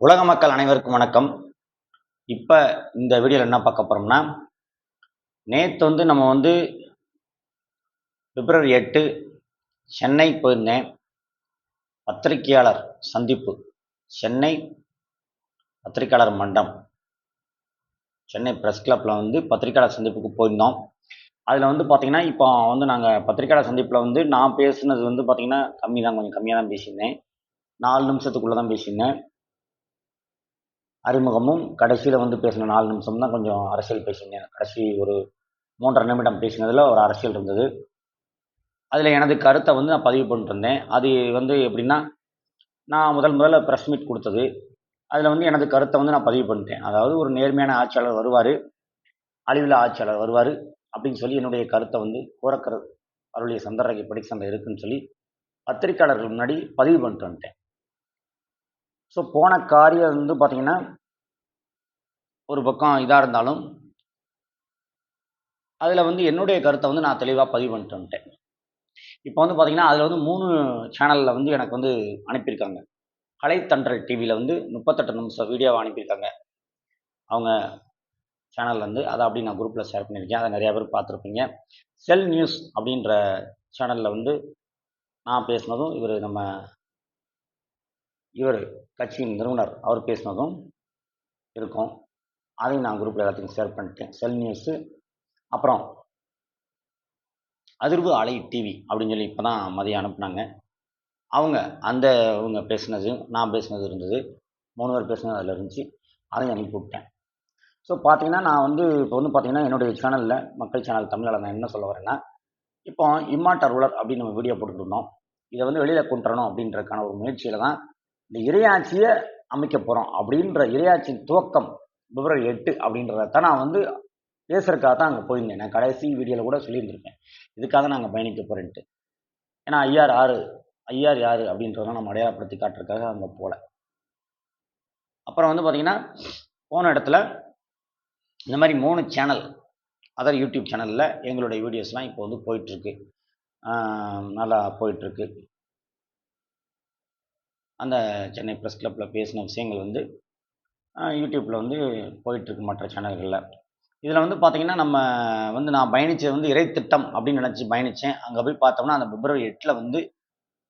உலக மக்கள் அனைவருக்கும் வணக்கம். இப்போ இந்த வீடியோவில் என்ன பார்க்க போகிறோம்னா நேற்று வந்து நம்ம வந்து பிப்ரவரி எட்டு சென்னை போயிருந்தேன். பத்திரிகையாளர் சந்திப்பு. சென்னை பத்திரிகையாளர் மன்றம். சென்னை ப்ரெஸ் கிளப்பில் வந்து பத்திரிகையாளர் சந்திப்புக்கு போயிருந்தோம். அதில் வந்து பார்த்திங்கன்னா இப்போ வந்து நாங்கள் பத்திரிகையாளர் சந்திப்பில் வந்து நான் பேசுனது வந்து பார்த்திங்கன்னா கம்மி தான் கொஞ்சம் கம்மியாக தான் பேசியிருந்தேன். நாலு நிமிஷத்துக்குள்ளே தான் பேசியிருந்தேன். அறிமுகமும் கடைசியில் வந்து பேசின நாலு நிமிஷம் தான் கொஞ்சம் அரசியல் பேசினேன். கடைசி ஒரு மூன்றரை நிமிடம் பேசினதில் ஒரு அரசியல் இருந்தது. அதில் எனது கருத்தை வந்து நான் பதிவு பண்ணிட்டு அது வந்து எப்படின்னா நான் முதல் முதல்ல ப்ரெஸ் மீட் கொடுத்தது. அதில் வந்து எனது கருத்தை வந்து நான் பதிவு பண்ணிட்டேன். அதாவது ஒரு நேர்மையான ஆட்சியாளர் வருவார் அழிவில் ஆட்சியாளர் வருவார் அப்படின்னு சொல்லி என்னுடைய கருத்தை வந்து கோரக்கர் அவருடைய சந்தரகை படிக்க சந்தை இருக்குன்னு சொல்லி பத்திரிக்கையாளர்கள் முன்னாடி பதிவு பண்ணிட்டு வந்துட்டேன். ஸோ போன காரியம் வந்து பார்த்திங்கன்னா ஒரு பக்கம் இதாக இருந்தாலும் அதில் வந்து என்னுடைய கருத்தை வந்து நான் தெளிவாக பதிவு பண்ணிட்டு வந்துட்டேன். இப்போ வந்து பார்த்திங்கன்னா அதில் வந்து மூணு சேனலில் வந்து எனக்கு வந்து அனுப்பியிருக்காங்க. கலைத்தன்றல் டிவியில் வந்து முப்பத்தெட்டு நிமிஷம் வீடியோவை அனுப்பியிருக்காங்க. அவங்க சேனல்லேருந்து அதை அப்படி நான் குரூப்பில் ஷேர் பண்ணியிருக்கேன். அதை நிறையா பேர் பார்த்துருப்பீங்க. செல் நியூஸ் அப்படின்ற சேனலில் வந்து நான் பேசினதும் இவர் நம்ம இவர் கட்சியின் நிறுவனர் அவர் பேசினதும் இருக்கும். அதையும் நான் குரூப்பில் எல்லாத்துக்கும் ஷேர் பண்ணிட்டேன். செல் நியூஸு அப்புறம் அதிர்வு அலை டிவி அப்படின்னு சொல்லி இப்போ தான் மதியம் அனுப்புனாங்க. அவங்க அந்த அவங்க பேசினது நான் பேசினது இருந்தது. மூணு பேர் பேசினது அதில் இருந்துச்சு. அதையும் அனுப்பி விட்டேன். ஸோ பார்த்தீங்கன்னா நான் வந்து இப்போ வந்து பார்த்தீங்கன்னா என்னுடைய சேனலில் மக்கள் சேனல் தமிழில் நான் என்ன சொல்ல வரேன்னா இப்போ இம்மாட்ட ரூலர் அப்படின்னு நம்ம வீடியோ போட்டுருந்தோம் இதை வந்து வெளியில் கொண்டு வரணும் அப்படின்றதுக்கான ஒரு முயற்சியில் தான் இந்த இறையாட்சியை அமைக்க போகிறோம் அப்படின்ற இறையாட்சியின் துவக்கம் பிப்ரவரி எட்டு அப்படின்றத நான் வந்து பேசுறதுக்காக தான் அங்கே போயிருந்தேன். நான் கடைசி வீடியோவில் கூட சொல்லியிருந்திருப்பேன். இதுக்காக தான் நாங்கள் பயணிக்க போகிறேன்ட்டு ஏன்னா ஐயார் ஆறு ஐயார் யார்? அப்படின்றத நம்ம அடையாளப்படுத்தி காட்டுறதுக்காக அங்கே போகல அப்புறம் வந்து பார்த்திங்கன்னா போன இடத்துல இந்த மாதிரி மூணு சேனல் அதர் யூடியூப் சேனலில் எங்களுடைய வீடியோஸ்லாம் இப்போ வந்து போயிட்டுருக்கு நல்லா போயிட்டுருக்கு அந்த சென்னை ப்ரெஸ் கிளப்பில் பேசின விஷயங்கள் வந்து யூடியூப்பில் வந்து போயிட்டுருக்கு மற்ற சேனல்களில் இதில் வந்து பார்த்திங்கன்னா நம்ம வந்து நான் பயணித்தது வந்து இறை திட்டம் அப்படின்னு நினச்சி பயணித்தேன் அங்கே போய் பார்த்தோம்னா அந்த பிப்ரவரி எட்டில் வந்து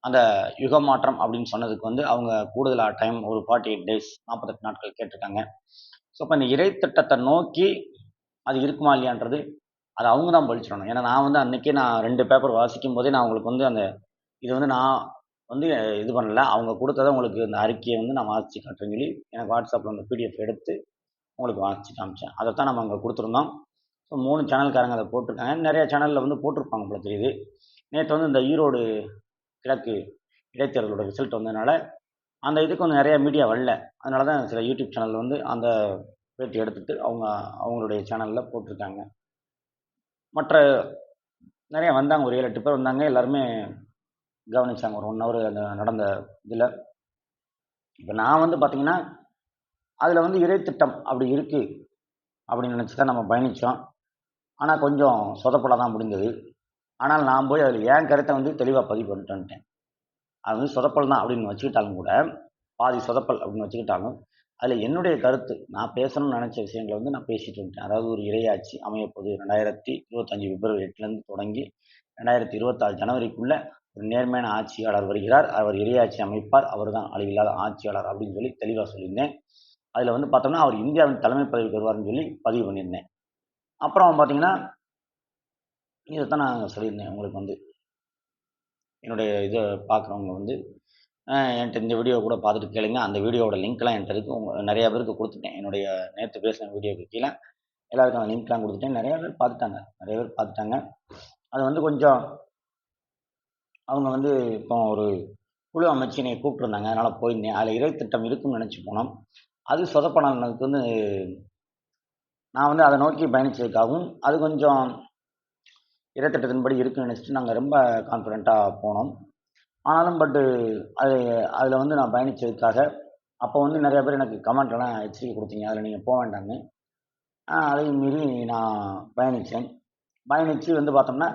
அந்த யுக மாற்றம் அப்படின்னு சொன்னதுக்கு வந்து அவங்க கூடுதலாக டைம் ஒரு ஃபார்ட்டி எயிட் டேஸ் நாற்பத்தெட்டு நாட்கள் கேட்டிருக்காங்க. ஸோ இப்போ இந்த இறை திட்டத்தை நோக்கி அது இருக்குமா இல்லையான்றது அது அவங்க தான் பழிச்சிடணும் ஏன்னா நான் வந்து அன்றைக்கே நான் ரெண்டு பேப்பர் வாசிக்கும் போதே நான் உங்களுக்கு வந்து அந்த இது வந்து நான் வந்து இது பண்ணல. அவங்க கொடுத்ததை உங்களுக்கு இந்த அறிக்கையை வந்து நான் வாசித்து காட்டுறேன்னு சொல்லி எனக்கு வாட்ஸ்அப்பில் அந்த பிடிஎஃப் எடுத்து உங்களுக்கு வாசித்து காமிச்சேன். அதை தான் நம்ம அங்கே கொடுத்துருந்தோம். ஸோ மூணு சேனல்காரங்க அதை போட்டிருக்காங்க. நிறையா சேனலில் வந்து போட்டிருப்பாங்க போல தெரியுது. நேற்று வந்து இந்த ஈரோடு கிழக்கு இடைத்தேர்தலோட ரிசல்ட் வந்ததுனால அந்த இதுக்கு வந்து நிறையா மீடியா வரல. அதனால தான் சில யூடியூப் சேனல் வந்து அந்த பேட்டி எடுத்துட்டு அவங்க அவங்களுடைய சேனலில் போட்டிருக்காங்க. மற்ற நிறையா வந்தாங்க. ஒரு ஏழு எட்டு பேர் வந்தாங்க. எல்லாருமே கவனிச்சாங்க. ஒரு ஒன் ஹவர் அந்த நடந்த இதில். இப்போ நான் வந்து பார்த்தீங்கன்னா அதில் வந்து இறை திட்டம் அப்படி இருக்குது அப்படின்னு நினச்சி தான் நம்ம பயணித்தோம் ஆனால் கொஞ்சம் சொதப்பட தான் முடிந்தது ஆனால் நான் போய் அதில் ஏன் கருத்தை வந்து தெளிவாக பதிவு பண்ணிட்டு வந்துட்டேன். அது வந்து சொதப்பல் தான் அப்படின்னு வச்சுக்கிட்டாலும் கூட பாதி சொதப்பல் அப்படின்னு வச்சுக்கிட்டாலும் அதில் என்னுடைய கருத்து நான் பேசணும்னு நினச்ச விஷயங்களை வந்து நான் பேசிட்டு வந்துட்டேன். அதாவது ஒரு இறையாட்சி அமையப்போது ரெண்டாயிரத்தி இருபத்தஞ்சி பிப்ரவரி எட்டுலேருந்து தொடங்கி ரெண்டாயிரத்தி இருபத்தாறு ஜனவரிக்குள்ளே ஒரு நேர்மையான ஆட்சியாளர் வருகிறார். அவர் இறையாட்சி அமைப்பார். அவர் தான் அழிவில்லாத ஆட்சியாளர் அப்படின்னு சொல்லி தெளிவாக சொல்லியிருந்தேன். அதில் வந்து பார்த்தோம்னா அவர் இந்தியாவின் தலைமை பதவிக்கு வருவார்னு சொல்லி பதிவு பண்ணியிருந்தேன். அப்புறம் பார்த்தீங்கன்னா இதை தான் நான் சொல்லியிருந்தேன். உங்களுக்கு வந்து என்னுடைய இதை பார்க்குறவங்க வந்து என்கிட்ட இந்த வீடியோ கூட பார்த்துட்டு கேளுங்க. அந்த வீடியோவோட லிங்க்லாம் என்கிட்ட இருக்குது உங்கள் நிறையா பேருக்கு கொடுத்துட்டேன். என்னுடைய நேற்று பேசின வீடியோக்கு கீழே. எல்லாருக்கும் அந்த லிங்க்லாம் கொடுத்துட்டேன். நிறையா பேர் பார்த்துட்டாங்க. நிறைய பேர் பார்த்துட்டாங்க. அது வந்து கொஞ்சம் அவங்க வந்து இப்போ ஒரு குழு அமைச்சு என்னை கூப்பிட்ருந்தாங்க அதனால் போயிருந்தேன். அதில் இரவு திட்டம் இருக்குன்னு நினச்சி போனோம். அது சொதப்பனதுக்கு வந்து நான் வந்து அதை நோக்கி பயணித்ததுக்காகவும் அது கொஞ்சம் இறைத்திட்டத்தின்படி இருக்குன்னு நினச்சிட்டு நாங்கள் ரொம்ப கான்ஃபிடெண்ட்டாக போனோம். ஆனாலும் பட்டு அது அதில் வந்து நான் பயணித்ததுக்காக அப்போ வந்து நிறைய பேர் எனக்கு கமெண்ட்லாம் எச்சரிக்கை கொடுத்தீங்க. அதில் நீங்கள் போக வேண்டாம்னு. அதையும் மீறி நான் பயணித்தேன். பயணித்து வந்து பார்த்தோம்னா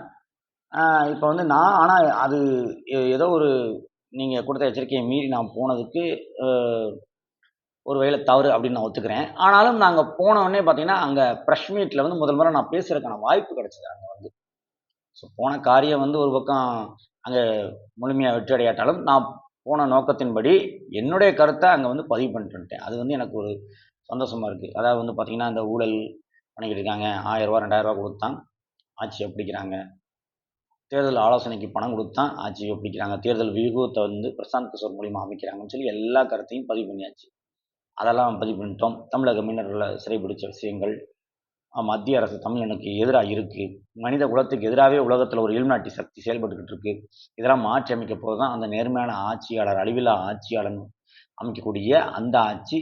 இப்போ வந்து நான் ஆனால் அது ஏதோ ஒரு நீங்கள் கொடுத்த எச்சரிக்கையை மீறி நான் போனதுக்கு ஒரு வகையில் தவறு அப்படின்னு நான் ஒத்துக்கிறேன். ஆனாலும் நாங்கள் போன பார்த்தீங்கன்னா அங்கே ப்ரெஷ் மீட்டில் வந்து முதல் முறை நான் பேசுகிறதுக்கான வாய்ப்பு கிடச்சிது அங்கே வந்து. ஸோ போன காரியம் வந்து ஒரு பக்கம் அங்கே முழுமையாக வெற்றி அடையாட்டாலும் நான் போன நோக்கத்தின்படி என்னுடைய கருத்தை அங்கே வந்து பதிவு பண்ணிட்டு அது வந்து எனக்கு ஒரு சந்தோஷமாக இருக்குது அதாவது வந்து பார்த்திங்கன்னா இந்த ஊழல் பண்ணிக்கிட்டு இருக்காங்க. ஆயிரரூவா ரெண்டாயிரரூவா கொடுத்தான். ஆட்சியை பிடிக்கிறாங்க. தேர்தல் ஆலோசனைக்கு பணம் கொடுத்தான் ஆட்சியை பிடிக்கிறாங்க தேர்தல் வியூகத்தை வந்து பிரசாந்த் கிஷோர் மூலியமாக அமைக்கிறாங்கன்னு சொல்லி எல்லா கருத்தையும் பதிவு பண்ணியாச்சு. அதெல்லாம் பதிவு பண்ணிட்டோம். தமிழக மீனவர்களை சிறைபிடிச்ச விஷயங்கள் மத்திய அரசு தமிழனுக்கு எதிராக இருக்குது மனித குலத்துக்கு எதிராகவே உலகத்தில் ஒரு இல்நாட்டி சக்தி செயல்பட்டுக்கிட்டு இருக்கு. இதெல்லாம் மாற்றி அமைக்க போது தான் அந்த நேர்மையான ஆட்சியாளர் அழிவில்லா ஆட்சியாளர் அமைக்கக்கூடிய அந்த ஆட்சி.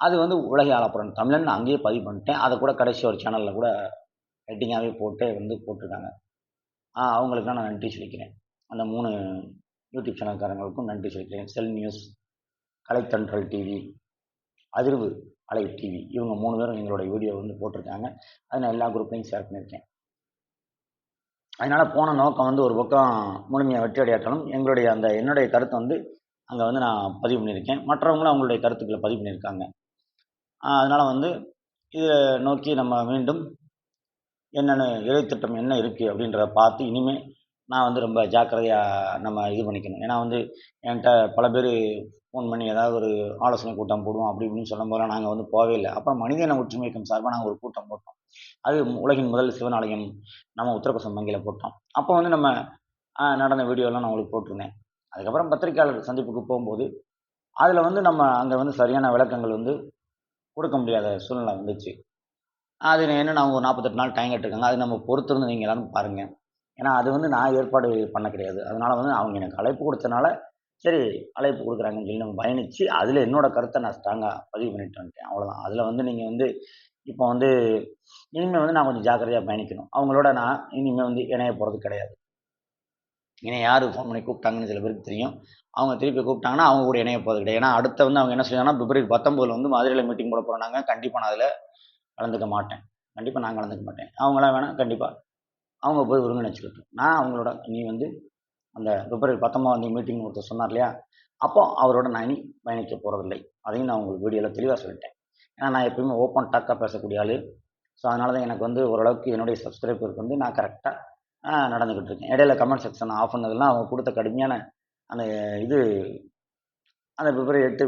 அது வந்து உலகை ஆளப்புறம் தமிழன் அங்கேயே பதிவு பண்ணிட்டேன். அதை கூட கடைசி ஒரு சேனலில் கூட ஹெட்டிங்காகவே போட்டு வந்து போட்டிருக்காங்க. அவங்களுக்குலாம் நான் நன்றி சொல்லிக்கிறேன். அந்த மூணு யூடியூப் சேனல்காரங்களுக்கும் நன்றி சொல்லிக்கிறேன். செல் நியூஸ் கலைத்தன்றல் டிவி அதிர்வு அலை டிவி இவங்க மூணு பேரும் எங்களோட வீடியோ வந்து போட்டிருக்காங்க. அதை நான் எல்லா குரூப்லையும் ஷேர் பண்ணியிருக்கேன். அதனால் போன நோக்கம் வந்து ஒரு பக்கம் முழுமையாக வெற்றி அடையாட்டாலும் எங்களுடைய அந்த என்னுடைய கருத்தை வந்து அங்கே வந்து நான் பதிவு பண்ணியிருக்கேன். மற்றவங்களும் அவங்களுடைய கருத்துக்களை பதிவு பண்ணியிருக்காங்க. அதனால் வந்து இதை நோக்கி நம்ம மீண்டும் என்னென்ன இறைத்திட்டம் என்ன இருக்குது அப்படின்றத பார்த்து இனிமேல் நான் வந்து ரொம்ப ஜாக்கிரதையாக நம்ம இது பண்ணிக்கணும். ஏன்னா வந்து என்கிட்ட பல பேர் ஃபோன் பண்ணி ஏதாவது ஒரு ஆலோசனை கூட்டம் போடுவோம் அப்படி இப்படின்னு சொல்லும் போதெல்லாம் நாங்கள் வந்து போகவே இல்லை. அப்புறம் மனிதன ஒற்றுமை இயக்கம் சார்பாக நாங்கள் ஒரு கூட்டம் போட்டோம். அது உலகின் முதல் சிவனாலயம் நம்ம உத்தரப்பிரசம் வங்கியில் போட்டோம். அப்போ வந்து நம்ம நடந்த வீடியோலாம் நான் உங்களுக்கு போட்டிருந்தேன். அதுக்கப்புறம் பத்திரிகையாளர் சந்திப்புக்கு போகும்போது அதில் வந்து நம்ம அங்கே வந்து சரியான விளக்கங்கள் வந்து கொடுக்க முடியாத சூழ்நிலை வந்துச்சு. அது என்ன அவங்க ஒரு நாற்பத்தெட்டு நாள் டைம் கேட்டிருக்காங்க. அது நம்ம பொறுத்திருந்து நீங்கள் எல்லாரும் பாருங்கள் ஏன்னா அது வந்து நான் ஏற்பாடு பண்ண கிடையாது. அதனால் வந்து அவங்க எனக்கு அழைப்பு கொடுத்தனால சரி அழைப்பு கொடுக்குறாங்கன்னு சொல்லி நம்ம பயணித்து அதில் என்னோட கருத்தை நான் ஸ்ட்ராங்காக பதிவு பண்ணிட்டு வந்துட்டேன். அவ்வளோதான் அதில் வந்து நீங்கள் வந்து இப்போ வந்து இனிமேல் வந்து நான் கொஞ்சம் ஜாக்கிரதையாக பயணிக்கணும். அவங்களோட நான் இனிமேல் வந்து இணைய போகிறது கிடையாது. என்னை யார் ஃபோன் பண்ணி கூப்பிட்டாங்கன்னு சில பேருக்கு தெரியும். அவங்க திருப்பி கூப்பிட்டாங்கன்னா அவங்க கூட இணைய போகிறது கிடையாது. ஏன்னா அடுத்த வந்து அவங்க என்ன சொல்லுவாங்கன்னா பிப்ரவரி பத்தொம்போதில் வந்து மதுரையில் மீட்டிங் போட போகிறாங்க கண்டிப்பாக நான் அதில் கலந்துக்க மாட்டேன். கண்டிப்பாக நான் கலந்துக்க மாட்டேன். அவங்களாம் வேணால் கண்டிப்பாக அவங்க போய் ஒருங்கிணைச்சிக்கட்டும் நான் அவங்களோட நீ வந்து அந்த பிப்ரவரி பத்தொம்பதாம் மீட்டிங் ஒருத்தர் சொன்னார் இல்லையா? அப்போ அவரோட நான் இனி பயணிக்க போகிறதில்லை அதையும் நான் உங்களுக்கு வீடியோவில் தெளிவாக சொல்லிட்டேன். ஏன்னா நான் எப்பயுமே ஓப்பன் டாக்காக பேசக்கூடிய ஆள். ஸோ அதனால தான் எனக்கு வந்து ஓரளவுக்கு என்னுடைய சப்ஸ்கிரைபருக்கு வந்து நான் கரெக்டாக நடந்துக்கிட்டு இருக்கேன். இடையில கமெண்ட் செக்ஷன் ஆஃப் பண்ணதெல்லாம் அவங்க கொடுத்த கடுமையான அந்த இது அந்த பிப்ரவரி எட்டு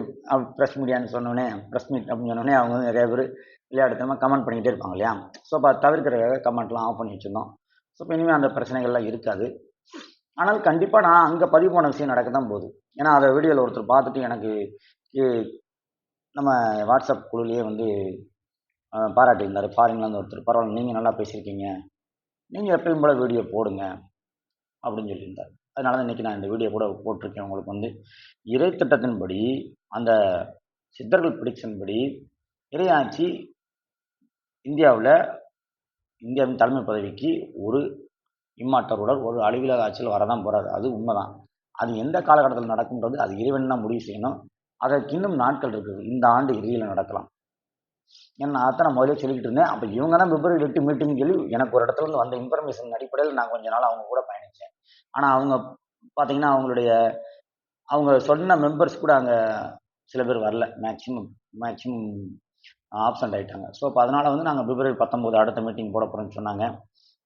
ப்ரெஸ் மீடியான்னு சொன்னோடனே ப்ரெஸ் மீட் அப்படின்னு சொன்னோடனே அவங்க வந்து நிறைய பேர் விளையாடுத்தனமாக கமெண்ட் பண்ணிக்கிட்டே இருப்பாங்க இல்லையா? ஸோ அப்போ அதை தவிர்க்கிறதுக்காக கமெண்ட்லாம் ஆஃப் பண்ணி வச்சுருந்தோம். ஸோ இப்போ இனிமேல் அந்த பிரச்சனைகள்லாம் இருக்காது. ஆனால் கண்டிப்பாக நான் அங்கே பதிவு போன விஷயம் நடக்க தான் போகுது. ஏன்னா அதை வீடியோவில் ஒருத்தர் பார்த்துட்டு எனக்கு நம்ம வாட்ஸ்அப் குழுலேயே வந்து பாராட்டியிருந்தார். ஃபாரின்லேருந்து ஒருத்தர். பரவாயில்ல நீங்கள் நல்லா பேசியிருக்கீங்க. நீங்கள் எப்பயும் போல் வீடியோ போடுங்க அப்படின்னு சொல்லியிருந்தார். அதனால தான் இன்றைக்கி நான் இந்த வீடியோ கூட போட்டிருக்கேன். உங்களுக்கு வந்து இறை திட்டத்தின்படி அந்த சித்தர்கள் பிடிச்சின்படி படி இறையாட்சி இந்தியாவில் இந்தியாவின் தலைமை பதவிக்கு ஒரு இம்மாற்றருடன் ஒரு அலுவலக ஆட்சியில் வரதான் போகிறாரு அது உண்மைதான். அது எந்த காலகட்டத்தில் நடக்கும்ன்றது அது இறைவன் தான் முடிவு செய்யணும். அதற்கு இன்னும் நாட்கள் இருக்குது. இந்த ஆண்டு இறுதியில் நடக்கலாம். ஏன்னா நான் அதான் முதலே சொல்லிக்கிட்டு இருந்தேன். அப்போ இவங்க தான் பிப்ரவரி எட்டு மீட்டிங் சொல்லி எனக்கு ஒரு இடத்துல இருந்து வந்த இன்ஃபர்மேஷன் அடிப்படையில் நான் கொஞ்ச நாள் அவங்க கூட பயணித்தேன் ஆனால் அவங்க பார்த்தீங்கன்னா அவங்களுடைய அவங்க சொன்ன மெம்பர்ஸ் கூட அங்கே சில பேர் வரல. மேக்ஸிமம் மேக்ஸிமம் ஆப்சண்ட் ஆகிட்டாங்க ஸோ அப்போ அதனால் வந்து நாங்கள் பிப்ரவரி பத்தொம்போது அடுத்த மீட்டிங் போட போகிறோம்னு சொன்னாங்க.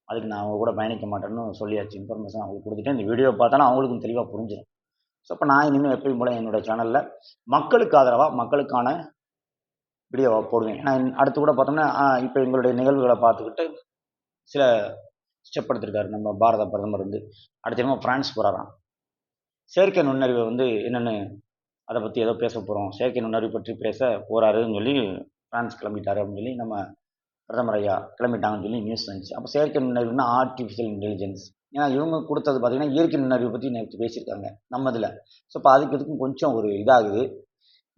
அதுக்கு நான் அவங்க கூட பயணிக்க மாட்டேன்னு சொல்லியாச்சு. இன்ஃபர்மேஷன் அவங்களுக்கு கொடுத்துட்டு இந்த வீடியோ பார்த்தாலும் அவங்களுக்கும் தெளிவாக புரிஞ்சிடும் ஸோ அப்போ நான் இனிமேல் எப்பயும் போல என்னோடய சேனலில் மக்களுக்கு ஆதரவாக மக்களுக்கான வீடியோவாக போடுவேன். ஏன்னா அடுத்து கூட பார்த்தோம்னா இப்போ எங்களுடைய நிகழ்வுகளை பார்த்துக்கிட்டு சில ஸ்டெப் எடுத்திருக்காரு நம்ம பாரத பிரதமர் வந்து அடுத்த ஃப்ரான்ஸ் பிரான்ஸ் போகிறாராம் செயற்கை நுண்ணறிவை வந்து என்னென்னு அதை பற்றி ஏதோ பேச போகிறோம் செயற்கை நுண்ணறிவு பற்றி பேச போகிறாருன்னு சொல்லி ஃப்ரான்ஸ் கிளம்பிட்டாரு அப்படின்னு சொல்லி நம்ம பிரதமர் ஐயா கிளம்பிட்டாங்கன்னு சொல்லி நியூஸ் வந்துச்சு. அப்போ செயற்கை நுண்ணறிவுனா ஆர்டிஃபிஷியல் இன்டெலிஜென்ஸ் ஏன்னா இவங்க கொடுத்தது பார்த்தீங்கன்னா இயற்கை நுண்ணறிவு பற்றி நேற்று பேசியிருக்காங்க நம்ம இதில். ஸோ இப்போ அதுக்கு இதுக்கும் கொஞ்சம் ஒரு இதாகுது.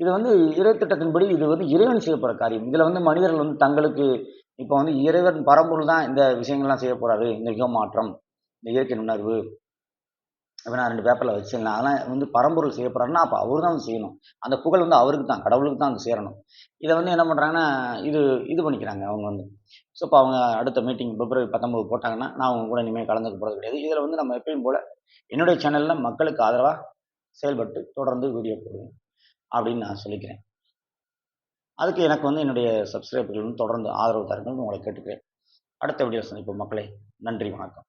இது வந்து இறை திட்டத்தின்படி இது வந்து இறைவன் செய்யப்படுற காரியம். இதில் வந்து மனிதர்கள் வந்து தங்களுக்கு இப்போ வந்து இறைவன் பரம்பொருள் தான் இந்த விஷயங்கள்லாம் செய்ய போகிறாரு இந்த யுக மாற்றம் இந்த இயற்கை உணர்வு இப்போ நான் ரெண்டு பேப்பரில் வச்சிருந்தேன் அதெல்லாம் வந்து பரம்பொருள் செய்ய போகிறாருன்னா அப்போ அவர் தான் செய்யணும். அந்த புகழ் வந்து அவருக்கு தான் கடவுளுக்கு தான் அது சேரணும். இதை வந்து என்ன பண்ணுறாங்கன்னா இது இது பண்ணிக்கிறாங்க அவங்க வந்து. ஸோ இப்போ அவங்க அடுத்த மீட்டிங் பிப்ரவரி பத்தொம்பது போட்டாங்கன்னா நான் அவங்க கூட இனிமேல் கலந்துக்க போகிறது கிடையாது. இதில் வந்து நம்ம எப்பயும் போல் என்னுடைய சேனலில் மக்களுக்கு ஆதரவாக செயல்பட்டு தொடர்ந்து வீடியோ போடுவேன் அப்படின்னு நான் சொல்லிக்கிறேன். அதுக்கு எனக்கு வந்து என்னுடைய சப்ஸ்கிரைபர்கள் வந்து தொடர்ந்து ஆதரவு தருங்கன்னு உங்களை கேட்டுக்கிறேன். அடுத்த வீடியோ சந்திப்போம். மக்களே நன்றி வணக்கம்.